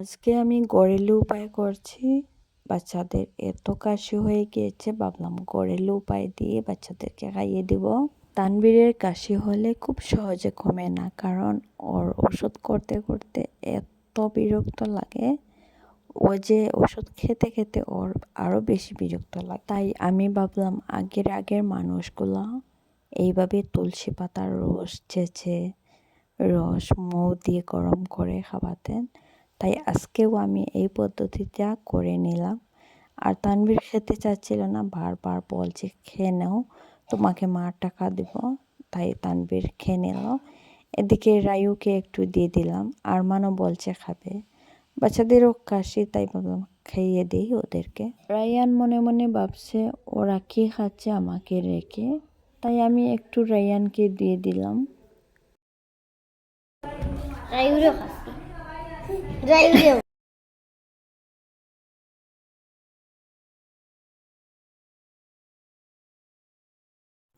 আজকে আমি গড়েলু উপায় করছি। বাচ্চাদের এত কাশি হয়ে গিয়েছে, ভাবলাম গড়েলু উপায় দিয়ে বাচ্চাদেরকে খাইয়ে দিব। তানবীরের কাশি হলে খুব সহজে কমে না, কারণ ওর ওষুধ করতে করতে এত বিরক্ত লাগে। ও যে ওষুধ খেতে খেতে ওর আরও বেশি বিরক্ত লাগে। তাই আমি ভাবলাম আগের আগের মানুষগুলো এইভাবে তুলসী পাতার রস, চেঁচে রস, মৌ দিয়ে গরম করে খাওয়াতেন। তাই আজকেও আমি এই পদ্ধতিটা করে নিলাম। আর তানভীর খেতে চাচ্ছিল না, বারবার বলছে, খেয়ে নাও, তোমাকে মা টাকা দেব। তাই তানভীর খেয়ে নিল। এদিকে রায়ুকে একটু দিয়ে দিলাম, আরমানও বলছে, খাবে। বাচ্চাদেরও কাশি, তাই ভাবলাম খাইয়ে দিই ওদেরকে। রায়ান মনে মনে ভাবছে, ওরা কি খাচ্ছে আমাকে রেখে? তাই আমি একটু রায়ানকে দিয়ে দিলাম। রায়ুরেও খাচ্ছি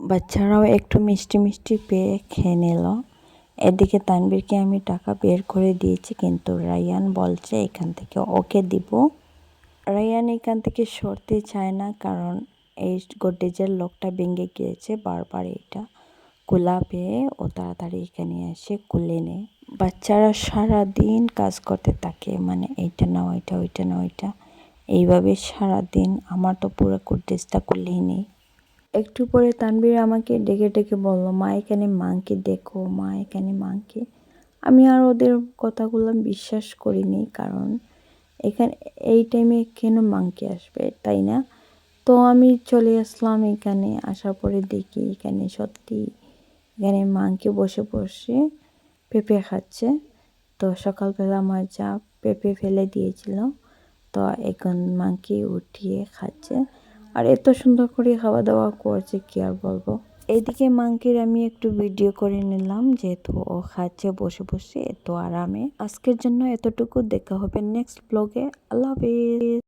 বাচ্চারাও একটু মিষ্টি মিষ্টি পেয়ে খেয়ে নিল। এদিকে তানবীরকে আমি টাকা বের করে দিয়েছি, কিন্তু রায়ান বলছে এখান থেকে ওকে দিব। রায়ান এখান থেকে সরতে চায় না, কারণ এই গোডেজের লোকটা ভেঙে গিয়েছে বারবার এটা। খোলা পেয়ে ও তাড়াতাড়ি এখানে এসে খুলে নেয়। বাচ্চারা সারা দিন কাজ করতে থাকে মানে এইটা না ওইটা ওইটা না ওইটা এইভাবে সারা দিন আমার তো পুরো গোড্রেজটা খুলেই নেই। একটু পরে তানবীর আমাকে ডেকে ডেকে বলল, মা, এখানে মাংকি দেখো, মা, এখানে মাংকি। আমি আর ওদের কথাগুলো বিশ্বাস করিনি, কারণ এখানে, এই টাইমে কেন মাংকি আসবে, তাই না? তো আমি চলে আসলাম এখানে, আসার পরে দেখি এখানে সত্যি এখানে মাংকি বসে বসে পেঁপে খাচ্ছে। তো সকালবেলা আমার যা পেঁপে ফেলে দিয়েছিল, তো এখন মাংকি উঠিয়ে খাচ্ছে। আর এত সুন্দর করে খাওয়া দাওয়া করছে, কি আর বলব। এইদিকে মাংকির আমি একটু ভিডিও করে নিলাম, যেহেতু ও খাচ্ছে বসে বসে এত আরামে আজকের জন্য এতটুকু। দেখা হবে নেক্সট ব্লগে। আল্লাহ হাফিজ।